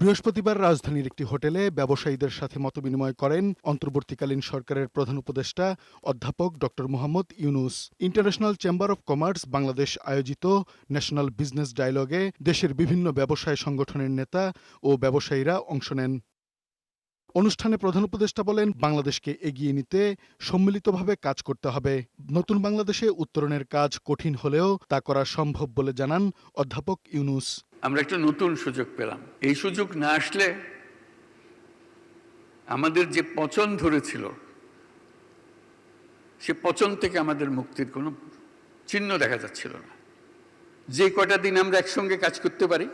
বৃহস্পতিবার রাজধানীর একটি হোটেলে ব্যবসায়ীদের সাথে মতবিনিময় করেন অন্তর্বর্তীকালীন সরকারের প্রধান উপদেষ্টা অধ্যাপক ড Mohammad Yunus. International chamber of commerce Bangladesh আয়োজিত ন্যাশনাল বিজনেস ডায়ালগে দেশের বিভিন্ন ব্যবসায় সংগঠনের নেতা ও ব্যবসায়ীরা অংশ নেন। অনুষ্ঠানে প্রধান উপদেষ্টা বলেন, বাংলাদেশকে এগিয়ে নিতে সম্মিলিতভাবে কাজ করতে হবে। নতুন বাংলাদেশে উত্তরণের কাজ কঠিন হলেও তা করা সম্ভব বলে জানান অধ্যাপক ইউনুস। আমরা একটা নতুন সুযোগ পেলাম। এই সুযোগ না আসলে আমাদের যে পচন ধরেছিল, সে পচন থেকে আমাদের মুক্তির কোনো চিহ্ন দেখা যাচ্ছিল না। যে কটা দিন আমরা একসঙ্গে কাজ করতে পারি,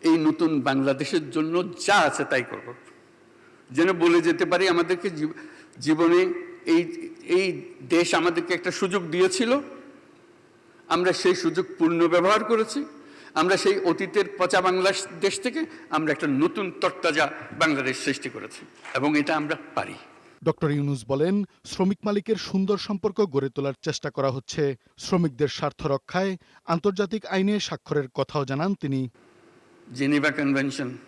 এই নতুন বাংলাদেশের জন্য যা আছে তাই করব। যেন বলে যেতে পারি, আমাদেরকে জীব- জীবনে এই এই দেশ আমাদেরকে একটা সুযোগ দিয়েছিল। আমরা সেই সুযোগ পূর্ণ ব্যবহার করেছি। আমরা সেই অতীতের পচা বাংলাদেশ থেকে আমরা একটা নতুন তরতাজা বাংলাদেশ সৃষ্টি করেছি এবং এটা আমরা পারি। ডক্টর ইউনুস বলেন শ্রমিক মালিকের সুন্দর সম্পর্ক গড়ে তোলার চেষ্টা করা হচ্ছে। শ্রমিকদের স্বার্থ রক্ষায় আন্তর্জাতিক আইনে স্বাক্ষরের কথাও জানান তিনি। জেনেভা কনভেনশন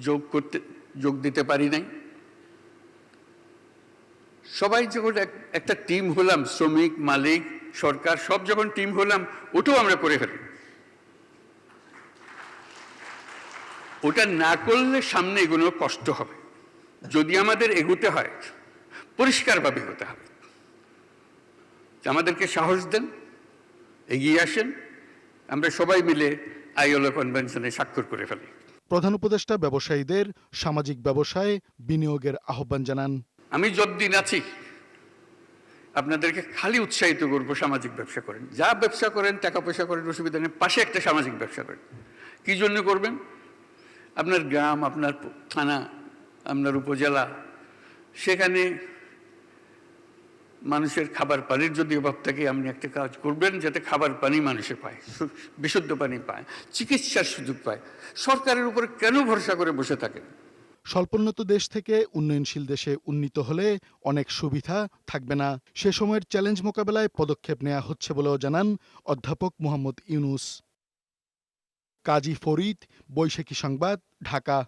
যোগ করতে যোগ দিতে পারি নাই। সবাই যখন এক- একটা টিম হলাম শ্রমিক মালিক সরকার সব যখন টিম হলাম ওটাও আমরা করে ফেলি। ওটা না করলে সামনে এগুলো কষ্ট হবে। যদি আমাদের এগুতে হয় পরিষ্কারভাবে এগোতে হবে। আমাদেরকে সাহস দেন এগিয়ে আসেন আমরা সবাই মিলে আইএলও কনভেনশনে স্বাক্ষর করে ফেলি। প্রধান উপদেষ্টা ব্যবসায়ীদের সামাজিক ব্যবসায় বিনিয়োগের আহ্বান জানান। আমি যতদিন আছি আপনাদেরকে খালি উৎসাহিত করব সামাজিক ব্যবসা করেন। যা ব্যবসা করেন টাকা পয়সা করেন অসুবিধা নেই পাশে একটা সামাজিক ব্যবসা করেন। কি জন্য করবেন? আপনার গ্রাম, আপনার থানা, আপনার উপজেলা, সেখানে মানুষের খাবার পানির যদি অভাব থাকে, আপনি একটা কাজ করবেন যাতে খাবার পানি মানুষে পায় বিশুদ্ধ পানি পায়, চিকিৎসার সুযোগ পায়। সরকারের উপরে কেন ভরসা করে বসে থাকেন? স্বল্পোন্নত দেশ থেকে উন্নয়নশীল দেশে উন্নীত হলে অনেক সুবিধা থাকবে না। সে সময়ের চ্যালেঞ্জ মোকাবেলায় পদক্ষেপ নেওয়া হচ্ছে বলেও জানান অধ্যাপক মোহাম্মদ ইউনুস। কাজী ফরিদ, বৈশাখী সংবাদ ঢাকা।